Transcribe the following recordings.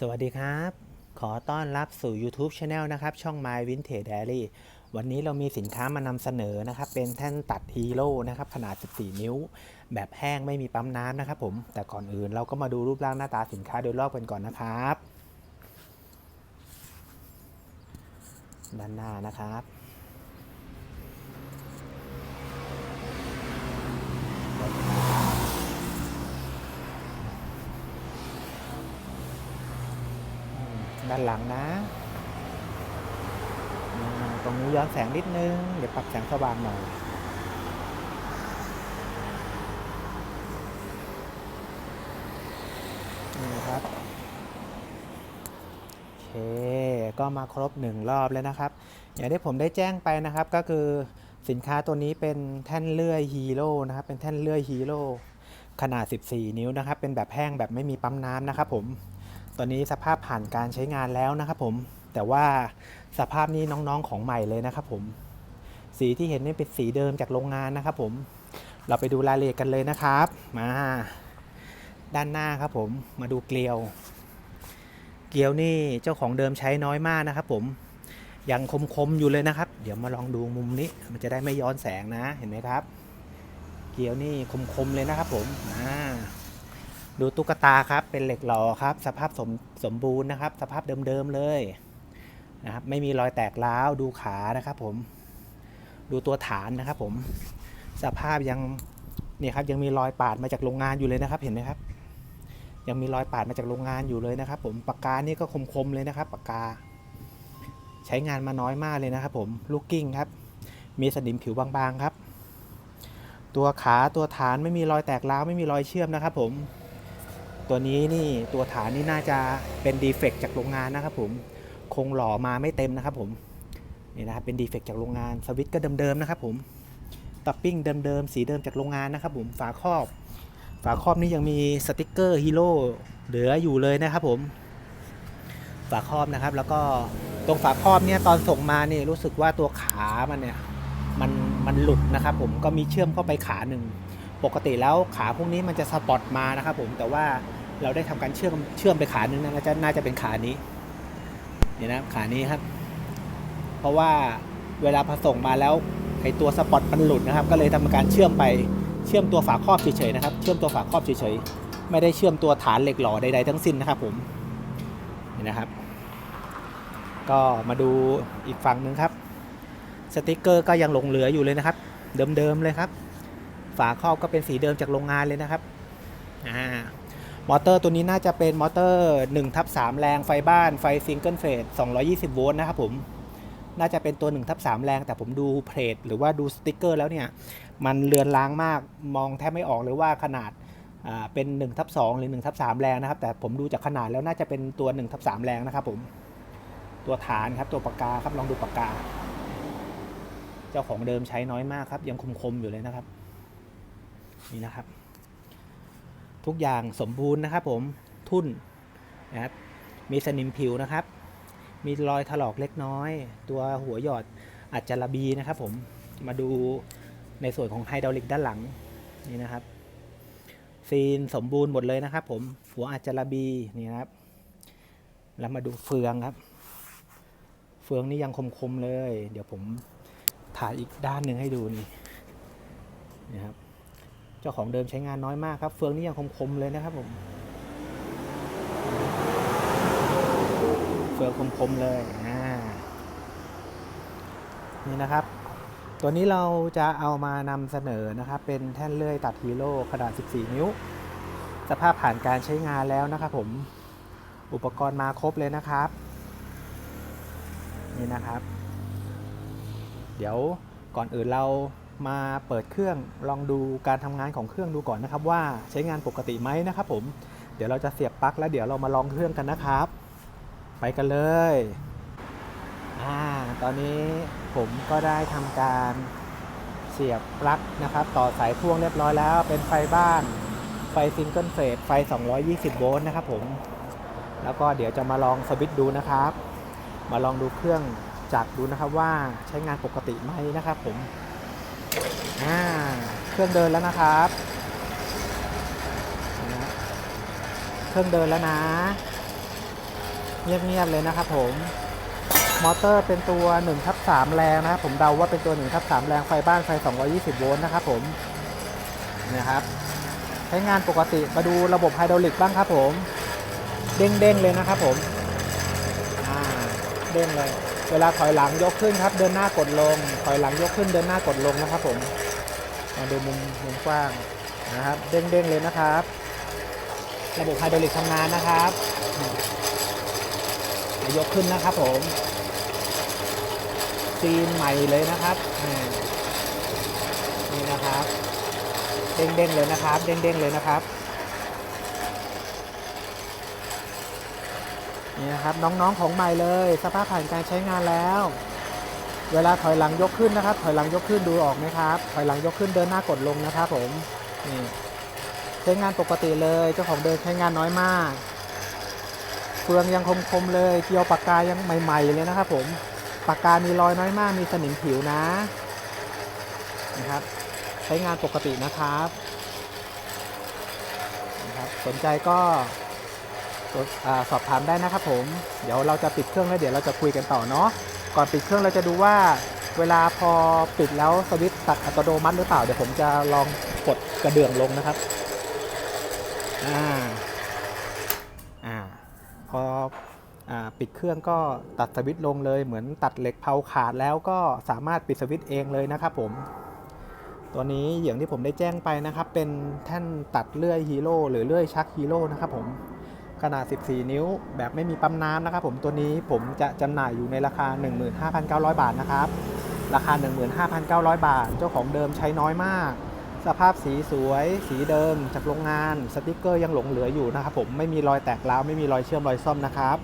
สวัสดีครับ ขอต้อนรับสู่ YouTube Channel นะครับ ช่อง My Vintage Diary วันนี้เรามีสินค้ามานำเสนอนะครับ เป็นแท่นตัดฮีโร่นะครับ ขนาด 14 นิ้ว แบบแห้งไม่มีปั๊มน้ำนะครับผม แต่ก่อนอื่นเราก็มาดูรูปร่างหน้าตาสินค้าโดยรอบกันก่อนนะครับ ด้านหน้านะครับานหลังนะอ่าตรงนี้ย้อนแสงนิดนึง เดี๋ยวปรับแสงสว่างหน่อยนี่ครับโอเคก็มาครบหนึ่งรอบแล้วนะครับ อย่างที่ผมได้แจ้งไปนะครับก็คือสินค้าตัวนี้เป็นแท่นเลื่อยฮีโร่นะครับ เป็นแท่นเลื่อยฮีโร่ขนาด 14 นิ้วนะครับ เป็นแบบแห้งแบบไม่มีปั๊มน้ำนะครับผม ตอนนี้สภาพผ่านการใช้งานแล้วนะครับผม แต่ว่าสภาพนี้น้องๆของใหม่เลยนะครับผม สีที่เห็นนี่เป็นสีเดิมจากโรงงานนะครับผม เราไปดูรายละเอียดกันเลยนะครับ มาด้านหน้าครับผม มาดูเกลียว เกลียวนี่เจ้าของเดิมใช้น้อยมากนะครับผมยังคมๆอยู่เลยนะครับ เดี๋ยวมาลองดูมุมนี้ มันจะได้ไม่ย้อนแสงนะ เห็นไหมครับ เกลียวนี่คมๆเลยนะครับผมอ่า ดูตุ๊กตาครับเป็นเหล็กหล่อครับ สภาพสมสมบูรณ์นะครับ สภาพเดิมๆเลยนะครับไม่มีรอยแตกร้าวดูขานะครับผมดูตัวฐานนะครับผมสภาพยังเนี่ยครับยังมีรอยปาดมาจากโรงงานอยู่เลยนะครับเห็นไหมครับ ยังมีรอยปาดมาจากโรงงานอยู่เลยนะครับ ผมปากกานี่ก็คมๆเลยนะครับปากกา ใช้งานมาน้อยมากเลยนะครับ ผมลูกกิ้งครับ มีสนิมผิวบางๆครับ ตัวขาตัวฐานไม่มีรอยแตกร้าวไม่มีรอยเชื่อมนะครับ ผม ตัวนี้นี่ตัวฐานนี่น่าจะเป็นดีเฟกจากโรงงานนะครับผมคงหล่อมาไม่เต็มนะครับผมนี่นะครับเป็นดีเฟกจากโรงงานสวิตช์ก็เดิมๆนะครับผมตับปิ้งเดิมๆสีเดิมจากโรงงานนะครับผมฝาครอบ ฝาครอบนี่ยังมีสติกเกอร์ฮีโร่เหลืออยู่เลยนะครับผมฝาครอบนะครับ แล้วก็ตรงฝาครอบเนี่ยตอนส่งมานี่รู้สึกว่าตัวขามันเนี่ยมันมันหลุดนะครับผมก็มีเชื่อมเข้าไปขาหนึ่งปกติแล้วขาพวกนี้มันจะสปอตมานะครับผมแต่ว่า เราได้ทำการเชื่อมเชื่อมไปขาหนึ่งนะจะน่าจะเป็นขานี้เนี่ยนะขานี้ครับ เพราะว่าเวลาผสมมาแล้วไอตัวสปอตมันหลุดนะครับ ก็เลยทำการเชื่อมไปเชื่อมตัวฝาครอบเฉยๆนะครับ เชื่อมตัวฝาครอบเฉยๆไม่ได้เชื่อมตัวฐานเหล็กหล่อใดๆทั้งสิ้นนะครับผมนี่นะครับ ก็มาดูอีกฝั่งหนึ่งครับ สติกเกอร์ก็ยังหลงเหลืออยู่เลยนะครับ เดิมๆเลยครับ ฝาครอบก็เป็นสีเดิมจากโรงงานเลยนะครับอ่า มอเตอร์ตัวนี้น่าจะเป็นมอเตอร์1ทับ3แรงไฟบ้านไฟซิงเกิลเฟส220 โวลต์นะครับผม น่าจะเป็นตัว1ทับ3แรง แต่ผมดูเพลทหรือว่าดูสติกเกอร์แล้วเนี่ย มันเลือนลางมากมองแทบไม่ออกเลยว่าขนาดเป็น1ทับ2หรือ1ทับ3แรงนะครับ แต่ผมดูจากขนาดแล้วน่าจะเป็นตัว1ทับ3แรงนะครับผม ตัวฐานครับตัวปากกาครับลองดูปากกา เจ้าของเดิมใช้น้อยมากครับ ยังคมๆอยู่เลยนะครับ นี่นะครับ ทุกอย่างสมบูรณ์นะครับผมทุ่นนะครับมีสนิมผิวนะครับ มีรอยถลอกเล็กน้อย ตัวหัวหยอดอาจจะระบีนะครับผมมาดูในส่วนของไฮดรอลิกด้านหลังนี่นะครับ ซีนสมบูรณ์หมดเลยนะครับ ผมหัวอาจจะระบีนี่นะครับ แล้วมาดูเฟืองครับ เฟืองนี่ยังคมๆเลย เดี๋ยวผมถ่ายอีกด้านหนึ่งให้ดูนี่นะครับ จ้าของเดิมใช้งานน้อยมากครับ เฟืองนี่ยังคมๆเลยนะครับผม เฟืองคมๆเลยอ่านี่นะครับ ตัวนี้เราจะเอามานำเสนอนะครับ เป็นแท่นเลื่อยตัดฮีโร่ขนาด 14 นิ้ว สภาพผ่านการใช้งานแล้วนะครับผม อุปกรณ์มาครบเลยนะครับ นี่นะครับ เดี๋ยวก่อนอื่นเรา มาเปิดเครื่องลองดูการทำงานของเครื่องดูก่อนนะครับ ว่าใช้งานปกติไหมนะครับผมเดี๋ยวเราจะเสียบปลั๊กแล้วเดี๋ยวเรามาลองเครื่องกันนะครับ ไปกันเลยอ่าตอนนี้ผมก็ได้ทำการเสียบปลั๊กนะครับ ต่อสายพ่วงเรียบร้อยแล้ว เป็นไฟบ้านไฟซิงเกิลเฟสไฟ 220 โวลต์นะครับผมแล้วก็เดี๋ยวจะมาลองสวิตช์ดูนะครับ มาลองดูเครื่องจักรดูนะครับว่าใช้งานปกติไหมนะครับผม อ่าเครื่องเดินแล้วนะครับ เครื่องเดินแล้วนะ เงียบๆเลยนะครับผม มอเตอร์เป็นตัว1ทับ3แรงนะครับผมเดาว่าเป็นตัว1ทับ3แรงไฟบ้านไฟ 220 โวลต์นะครับผมเนี่ยครับใช้งานปกติมาดูระบบไฮดรอลิกบ้างครับผม เด้งๆเลยนะครับผมเด้งเลย เวลาถอยหลังยกขึ้นครับ เดินหน้ากดลง ถอยหลังยกขึ้นเดินหน้ากดลงนะครับผม มาดูมุมมุมกว้างนะครับเด้งๆเลยนะครับ ระบบไฮดรอลิกทำงานนะครับยกขึ้นนะครับผมซีนใหม่เลยนะครับนี่นะครับ เด้งๆเลยนะครับ เด้งๆเลยนะครับนี่นะครับน้องๆของใหม่เลย สภาพผ่านการใช้งานแล้ว เวลาถอยหลังยกขึ้นนะครับ ถอยหลังยกขึ้นดูออกไหมครับ ถอยหลังยกขึ้นเดินหน้ากดลงนะครับผม นี่ใช้งานปกติเลย เจ้าของเดินใช้งานน้อยมาก เฟืองยังคมๆเลย เกียวปากกายังใหม่ๆเลยนะครับผม ปากกามีรอยน้อยมาก มีสนิมผิวนะ นะครับ ใช้งานปกตินะครับนะครับ สนใจก็อสอบถามได้นะครับผม เดี๋ยวเราจะปิดเครื่องแล้วเดี๋ยวเราจะคุยกันต่อเนาะ ก่อนปิดเครื่องเราจะดูว่าเวลาพอปิดแล้วสวิตช์ตัดอัตโนมัติหรือเปล่า เดี๋ยวผมจะลองกดกระเดื่องลงนะครับอ่าอ่าพออ่าปิดเครื่องก็ตัดสวิตช์ลงเลยเหมือนตัดเหล็กเผาขาดแล้วก็สามารถปิดสวิตช์เองเลยนะครับผม ตัวนี้อย่างที่ผมได้แจ้งไปนะครับ เป็นแท่นตัดเลื่อยฮีโร่หรือเลื่อยชักฮีโร่นะครับผม ขนาด 14 นิ้ว แบบไม่มีปั๊มน้ำนะครับ ผมตัวนี้ผมจะจำหน่ายอยู่ในราคา 15,900 บาทนะครับ ราคา 15,900 บาท เจ้าของเดิมใช้น้อยมาก สภาพสีสวย สีเดิม จากโรงงานสติกเกอร์ยังหลงเหลืออยู่นะครับผมไม่มีรอยแตกร้าวไม่มีรอยเชื่อมรอยซ่อมนะครับ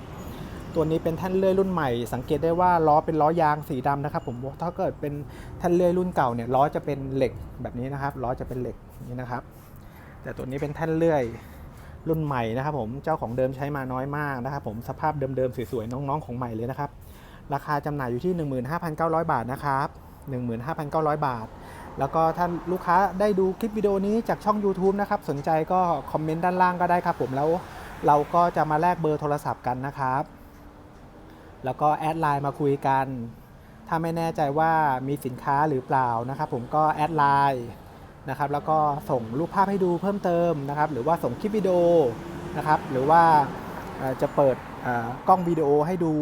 ตัวนี้เป็นแท่นเลื่อยรุ่นใหม่ สังเกตได้ว่าล้อเป็นล้อยางสีดำนะครับผมถ้าเกิดเป็นแท่นเลื่อยรุ่นเก่าเนี่ยล้อจะเป็นเหล็กแบบนี้นะครับล้อจะเป็นเหล็กนี้นะครับ แต่ตัวนี้เป็นแท่นเลื่อย รุ่นใหม่นะครับผมเจ้าของเดิมใช้มาน้อยมากนะครับผมสภาพเดิมๆสวยๆน้องๆของใหม่เลยนะครับราคาจำหน่ายอยู่ที่ 15,900 บาทนะครับ15,900 บาท แล้วก็ท่านลูกค้าได้ดูคลิปวิดีโอนี้จากช่อง YouTube นะครับ สนใจก็คอมเมนต์ด้านล่างก็ได้ครับผมแล้วเราก็จะมาแลกเบอร์โทรศัพท์กันนะครับ แล้วก็แอดไลน์มาคุยกัน ถ้าไม่แน่ใจว่ามีสินค้าหรือเปล่านะครับผมก็แอดไลน์ นะครับแล้วก็ส่งรูปภาพให้ดูเพิ่มเติมนะครับ หรือว่าส่งคลิปวิดีโอนะครับหรือว่าจะเปิดกล้องวิดีโอให้ดู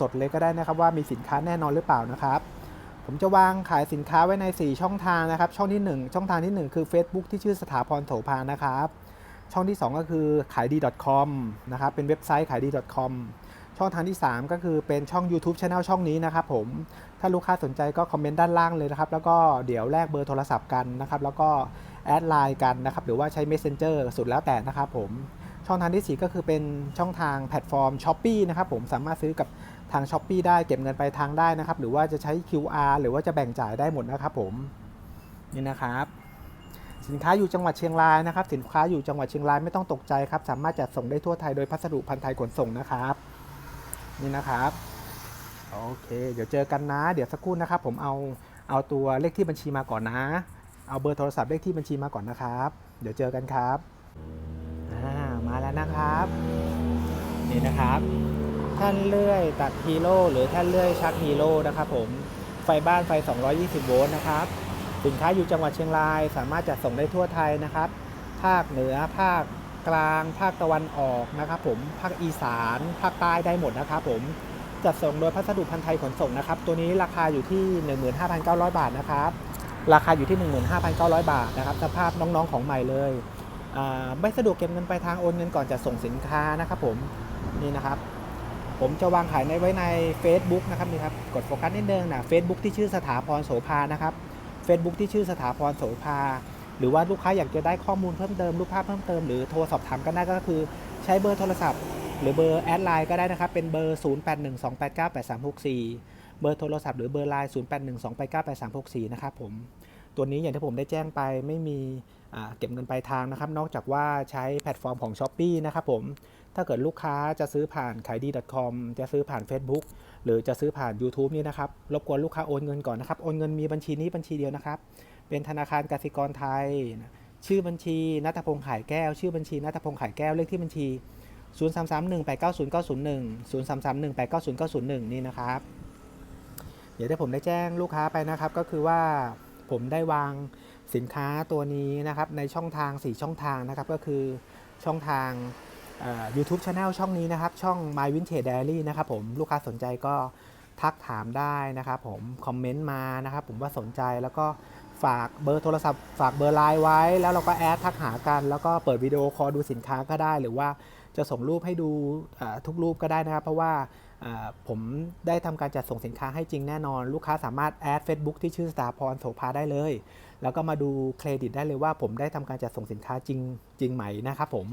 สดๆเลยก็ได้นะครับ ว่ามีสินค้าแน่นอนหรือเปล่านะครับ ผมจะวางขายสินค้าไว้ใน 4 ช่องทางนะครับ ช่องที่ 1 ช่องทางที่ 1 คือ Facebook ที่ชื่อสถาพรโสภานะครับ ช่องที่ 2 ก็คือขายดี .com นะครับเป็นเว็บไซต์ขายดี .com ช่องทางที่ 3 ก็คือเป็นช่อง YouTube Channel ช่องนี้นะครับผม ถ้าลูกค้าสนใจก็คอมเมนต์ด้านล่างเลยนะครับ แล้วก็เดี๋ยวแลกเบอร์โทรศัพท์กันนะครับ แล้วก็แอดไลน์กันนะครับ หรือว่าใช้ Messenger สุดแล้วแต่นะครับผม ช่องทางที่ 4 ก็คือเป็นช่องทางแพลตฟอร์ม s h อ p e e นะครับผม สามารถซื้อกับทาง s h อ p e e ได้ เก็บเงินไปทางได้นะครับ หรือว่าจะใช้ QR หรือว่าจะแบ่งจ่ายได้หมดนะครับผม นี่นะครับสินค้าอยู่จังหวัดเชียงรายนะครับ สินค้าอยู่จังหวัดเชียงรายไม่ต้องตกใจครับ สามารถจัดส่งได้ทั่วไทยโดยพัสดุพันธ์ไทยขนส่งนะครับ นี่นะครับ โอเค เดี๋ยวเจอกันนะ เดี๋ยวสักครู่นะครับ ผมเอาเอาตัวเลขที่บัญชีมาก่อนนะ เอาเบอร์โทรศัพท์เลขที่บัญชีมาก่อนนะครับ เดี๋ยวเจอกันครับมาแล้วนะครับ นี่นะครับ ท่านเลื่อยตัดฮีโร่หรือท่านเลื่อยชักฮีโร่นะครับผมไฟบ้านไฟ 220 โวลต์นะครับ สินค้าอยู่จังหวัดเชียงราย สามารถจัดส่งได้ทั่วไทยนะครับ ภาคเหนือภาค กลาง ภาคตะวันออกนะครับผมภาคอีสานภาคใต้ได้หมดนะครับผมจัดส่งโดยพัสดุพันธ์ไทยขนส่งนะครับ ตัวนี้ราคาอยู่ที่ 15,900 บาทนะครับ ราคาอยู่ที่ 15,900 บาทนะครับ สภาพน้องๆของใหม่เลยไม่สะดวกเก็บเงินปลายทางโอนเงินก่อนจะส่งสินค้านะครับผมนี่นะครับ ผมจะวางขายในไว้ใน Facebook นะครับนี่ครับกดโฟกัสนิดนึงนะ Facebook ที่ชื่อสถาพรโสภานะครับ Facebook ที่ชื่อสถาพรโสภา หรือว่าลูกค้าอยากจะได้ข้อมูลเพิ่มเติมรูปภาพเพิ่มเติมหรือโทรสอบถามกันได้ก็คือใช้เบอร์โทรศัพท์ หรือเบอร์แอดไลน์ก็ได้นะครับ เป็นเบอร์ 0812898364 เบอร์โทรศัพท์หรือเบอร์ไลน์0812898364 นะครับผมตัวนี้อย่างที่ผมได้แจ้งไปไม่มีเก็บเงินปลายทางนะครับ นอกจากว่าใช้แพลตฟอร์มของ s h อ p e e นะครับผมถ้าเกิดลูกค้าจะซื้อผ่านขายดี .com จะซื้อผ่าน Facebook หรือจะซื้อผ่าน YouTube นี่นะครับ รบกวนลูกค้าโอนเงินก่อนนะครับ โอนเงินมีบัญชีนี้บัญชีเดียวนะครับ เป็นธนาคารกสิกรไทย ชื่อบัญชีนัทพงษ์ขายแก้ว ชื่อบัญชีนัทพงษ์ขายแก้ว เลขที่บัญชี 0331890901 0331890901 นี่นะครับ เดี๋ยวที่ผมได้แจ้งลูกค้าไปนะครับ ก็คือว่าผมได้วางสินค้าตัวนี้นะครับในช่องทาง 4 ช่องทางนะครับ ก็คือช่องทางเอ่อ YouTube Channel ช่องนี้นะครับ ช่อง My Vintage Diary นะครับผมลูกค้าสนใจก็ทักถามได้นะครับผม คอมเมนต์มานะครับผมว่าสนใจแล้วก็ ฝากเบอร์โทรศัพท์ ฝากเบอร์ไลน์ไว้ แล้วเราก็แอดทักหากัน แล้วก็เปิดวิดีโอคอลดูสินค้าก็ได้ หรือว่าจะส่งรูปให้ดูทุกรูปก็ได้นะครับ เพราะว่าผมได้ทำการจัดส่งสินค้าให้จริงแน่นอน ลูกค้าสามารถแอด Facebook ที่ชื่อสตาร์พรโสภาได้เลย แล้วก็มาดูเครดิตได้เลยว่าผมได้ทำการจัดส่งสินค้าจริงจริงไหมนะครับผม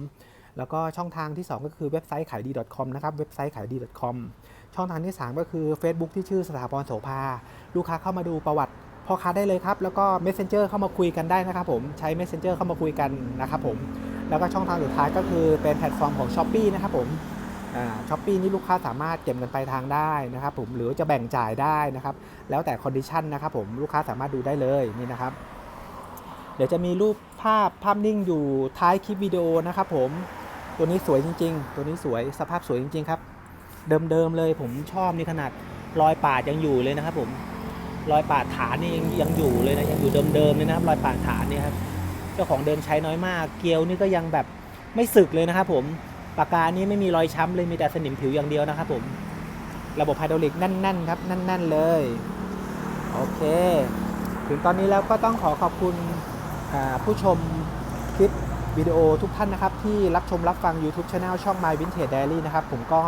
แล้วก็ช่องทางที่ 2 ก็คือเว็บไซต์ขายดี .com นะครับเว็บไซต์ขายดี .com ช่องทางที่ 3 ก็คือ Facebook ที่ชื่อสถาพรโสภา ลูกค้าเข้ามาดูประวัติ พ่อค้าได้เลยครับ แล้วก็ Messenger เข้ามาคุยกันได้นะครับผมใช้ Messenger เข้ามาคุยกันนะครับผมแล้วก็ช่องทางสุดท้ายก็คือเป็นแพลตฟอร์มของ s h อ p e e นะครับผมช้อปปี้นี่ลูกค้าสามารถเก็บเงินปลายทางได้นะครับผมหรือจะแบ่งจ่ายได้นะครับแล้วแต่คอนดิชันนะครับผมลูกค้าสามารถดูได้เลยนี่นะครับ เดี๋ยวจะมีรูปภาพภาพนิ่งอยู่ท้ายคลิปวิดีโอนะครับผมตัวนี้สวยจริง ๆ ตัวนี้สวยสภาพสวยจริง ๆ ครับ เดิมๆเลยผมชอบนี่ขนาดรอยปาดยังอยู่เลยนะครับผม รอยป่าฐานนี่ยังยังอยู่เลยนะยังอยู่เดิมๆเลยนะครับรอยป่าฐานเนี่ยครับเจ้าของเดิมใช้น้อยมาก เกลียวนี่ก็ยังแบบไม่สึกเลยนะครับผมปากกานี้ไม่มีรอยช้ำเลยมีแต่สนิมผิวอย่างเดียวนะครับผมระบบไฮดรอลิกแน่นๆครับแน่น ๆ เลยโอเค ถึงตอนนี้แล้วก็ต้องขอขอบคุณผู้ชมคลิปวิดีโอทุกท่านนะครับ ที่รับชมรับฟัง YouTube Channel ช่อง My Vintage Diary นะครับ ผมก็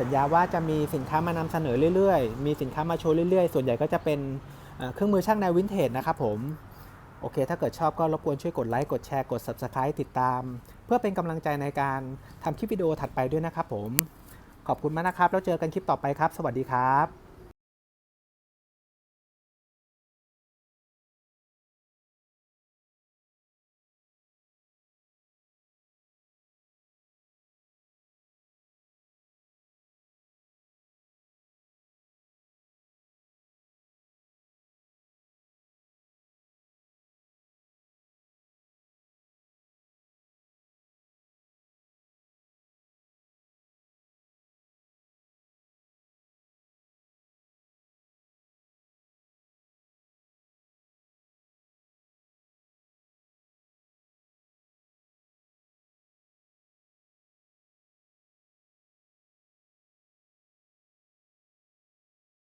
สัญญาว่าจะมีสินค้ามานำเสนอเรื่อยๆ มีสินค้ามาโชว์เรื่อยๆ ส่วนใหญ่ก็จะเป็นเครื่องมือช่างในววินเทจนะครับผม โอเค ถ้าเกิดชอบก็รบกวนช่วยกดไลค์ กดแชร์ กด Subscribe ติดตาม เพื่อเป็นกำลังใจในการทำคลิปวิดีโอถัดไปด้วยนะครับผม ขอบคุณมากนะครับ แล้วเจอกันคลิปต่อไปครับ สวัสดีครับ